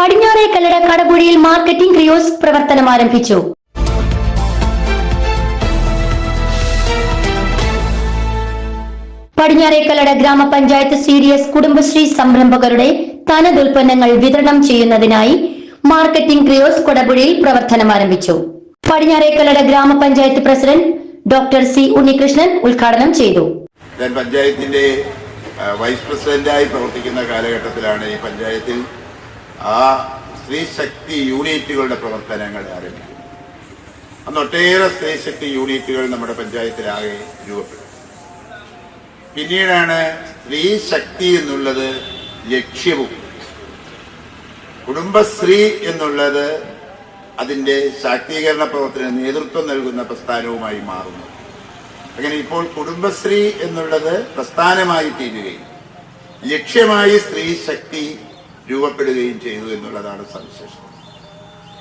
പടിഞ്ഞാറേ കല്ലട കടപുഴയിൽ മാർക്കറ്റിംഗ് ക്രിയോസ് പ്രവർത്തനം ആരംഭിച്ചു. പടിഞ്ഞാറേക്കല്ലട ഗ്രാമപഞ്ചായത്ത് സി ഡി എസ് കുടുംബശ്രീ സംരംഭകരുടെ തനതുൽപ്പന്നങ്ങൾ വിതരണം ചെയ്യുന്നതിനായി മാർക്കറ്റിംഗ് ക്രിയോസ് കൊടപുഴയിൽ പ്രവർത്തനം ആരംഭിച്ചു. പടിഞ്ഞാറേക്കല്ലട ഗ്രാമപഞ്ചായത്ത് പ്രസിഡന്റ് ഡോക്ടർ സി ഉണ്ണികൃഷ്ണൻ ഉദ്ഘാടനം ചെയ്തു. ഞാൻ പഞ്ചായത്തിന്റെ വൈസ് പ്രസിഡന്റായി പ്രവർത്തിക്കുന്ന കാലഘട്ടത്തിലാണ് ഈ പഞ്ചായത്തിൽ ആ സ്ത്രീ ശക്തി യൂണിറ്റുകളുടെ പ്രവർത്തനങ്ങൾ ആരംഭിക്കും. അന്ന് ഒട്ടേറെ സ്ത്രീ ശക്തി യൂണിറ്റുകൾ നമ്മുടെ പഞ്ചായത്തിലാകെ രൂപപ്പെട്ടു. പിന്നീടാണ് സ്ത്രീ ശക്തി എന്നുള്ളത് ലക്ഷ്യവും. കുടുംബശ്രീ എന്നുള്ളത് അതിന്റെ ശാക്തീകരണ പ്രവർത്തന നേതൃത്വം നൽകുന്ന പ്രസ്ഥാനവുമായി മാറുന്നു. അങ്ങനെ ഇപ്പോൾ കുടുംബശ്രീ എന്നുള്ളത് പ്രസ്ഥാനമായി തീരുകയും ലക്ഷ്യമായി സ്ത്രീ ശക്തി രൂപപ്പെടുകയും ചെയ്തു എന്നുള്ളതാണ് സവിശേഷം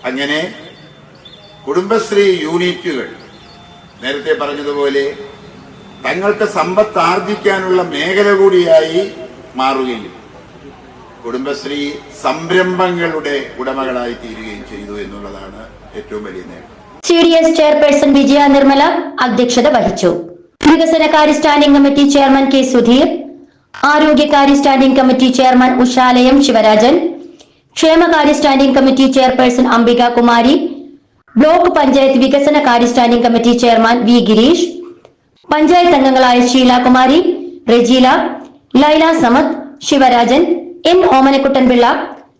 അങ്ങനെ കുടുംബശ്രീ യൂണിറ്റുകൾ നേരത്തെ പറഞ്ഞതുപോലെ തങ്ങൾക്ക് സമ്പത്ത് ആർജിക്കാനുള്ള മേഖല കൂടിയായി മാറുകയും കുടുംബശ്രീ സംരംഭങ്ങളുടെ ഉടമകളായി തീരുകയും ചെയ്തു എന്നുള്ളതാണ് ഏറ്റവും വലിയ നേട്ടം. C D S chairperson Vijaya Nirmala അധ്യക്ഷത വഹിച്ചു. വികസനകാര്യ standing committee chairman K Sudheer ആരോഗ്യകാര്യ standing committee chairman Ushalayam Sivarajan ക്ഷേമകാര്യ standing committee chairperson Ambika Kumari block panchayat വികസന കാര്യ standing committee chairman V Girish panchayat അംഗങ്ങളായ Sheelakumari Rejeela Laila Samath Sivarajan N Omanakuttan Pillai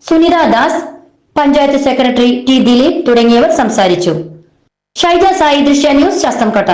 Sunitha Das panchayat secretary T Dileep തുടങ്ങിയവർ സംസാരിച്ചു. ഷൈജ സായി ദൃശ്യ news Sasthamkotta.